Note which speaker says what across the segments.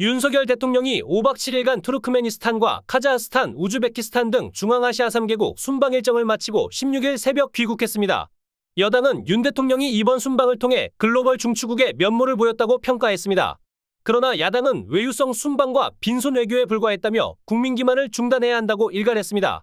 Speaker 1: 윤석열 대통령이 5박 7일간 투르크메니스탄과 카자흐스탄, 우즈베키스탄 등 중앙아시아 3개국 순방 일정을 마치고 16일 새벽 귀국했습니다. 여당은 윤 대통령이 이번 순방을 통해 글로벌 중추국의 면모를 보였다고 평가했습니다. 그러나 야당은 외유성 순방과 빈손 외교에 불과했다며 국민 기만을 중단해야 한다고 일갈했습니다.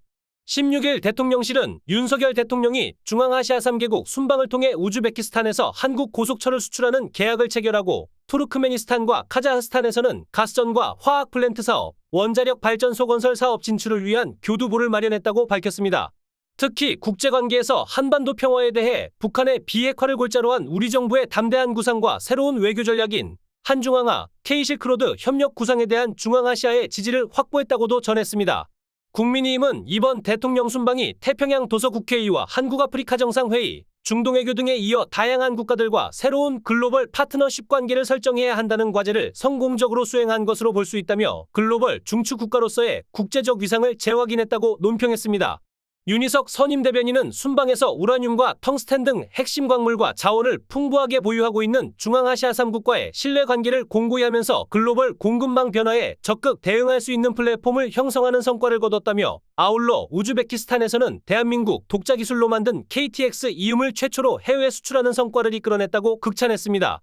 Speaker 1: 16일 대통령실은 윤석열 대통령이 중앙아시아 3개국 순방을 통해 우즈베키스탄에서 한국 고속철을 수출하는 계약을 체결하고 투르크메니스탄과 카자흐스탄에서는 가스전과 화학 플랜트 사업, 원자력 발전소 건설 사업 진출을 위한 교두보를 마련했다고 밝혔습니다. 특히 국제관계에서 한반도 평화에 대해 북한의 비핵화를 골자로 한 우리 정부의 담대한 구상과 새로운 외교 전략인 한중앙아, K실크로드 협력 구상에 대한 중앙아시아의 지지를 확보했다고도 전했습니다. 국민의힘은 이번 대통령 순방이 태평양 도서국회의와 한국아프리카 정상회의, 중동외교 등에 이어 다양한 국가들과 새로운 글로벌 파트너십 관계를 설정해야 한다는 과제를 성공적으로 수행한 것으로 볼 수 있다며 글로벌 중추 국가로서의 국제적 위상을 재확인했다고 논평했습니다. 윤희석 선임 대변인은 순방에서 우라늄과 텅스텐 등 핵심 광물과 자원을 풍부하게 보유하고 있는 중앙아시아 3국과의 신뢰 관계를 공고히 하면서 글로벌 공급망 변화에 적극 대응할 수 있는 플랫폼을 형성하는 성과를 거뒀다며 아울러 우즈베키스탄에서는 대한민국 독자 기술로 만든 KTX 이음을 최초로 해외 수출하는 성과를 이끌어냈다고 극찬했습니다.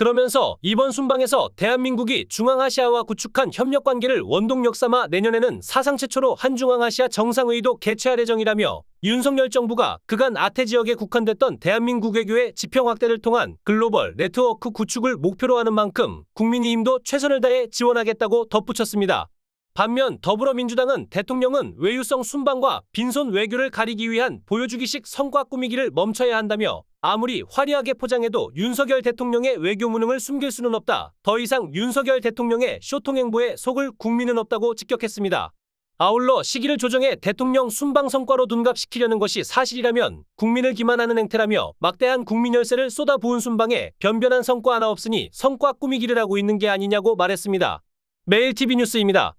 Speaker 1: 그러면서 이번 순방에서 대한민국이 중앙아시아와 구축한 협력 관계를 원동력 삼아 내년에는 사상 최초로 한중앙아시아 정상회의도 개최할 예정이라며 윤석열 정부가 그간 아태 지역에 국한됐던 대한민국 외교의 지평 확대를 통한 글로벌 네트워크 구축을 목표로 하는 만큼 국민의힘도 최선을 다해 지원하겠다고 덧붙였습니다. 반면 더불어민주당은 대통령은 외유성 순방과 빈손 외교를 가리기 위한 보여주기식 성과 꾸미기를 멈춰야 한다며 아무리 화려하게 포장해도 윤석열 대통령의 외교 무능을 숨길 수는 없다. 더 이상 윤석열 대통령의 쇼통 행보에 속을 국민은 없다고 직격했습니다. 아울러 시기를 조정해 대통령 순방 성과로 둔갑시키려는 것이 사실이라면 국민을 기만하는 행태라며 막대한 국민 열세를 쏟아부은 순방에 변변한 성과 하나 없으니 성과 꾸미기를 하고 있는 게 아니냐고 말했습니다. 매일 TV 뉴스입니다.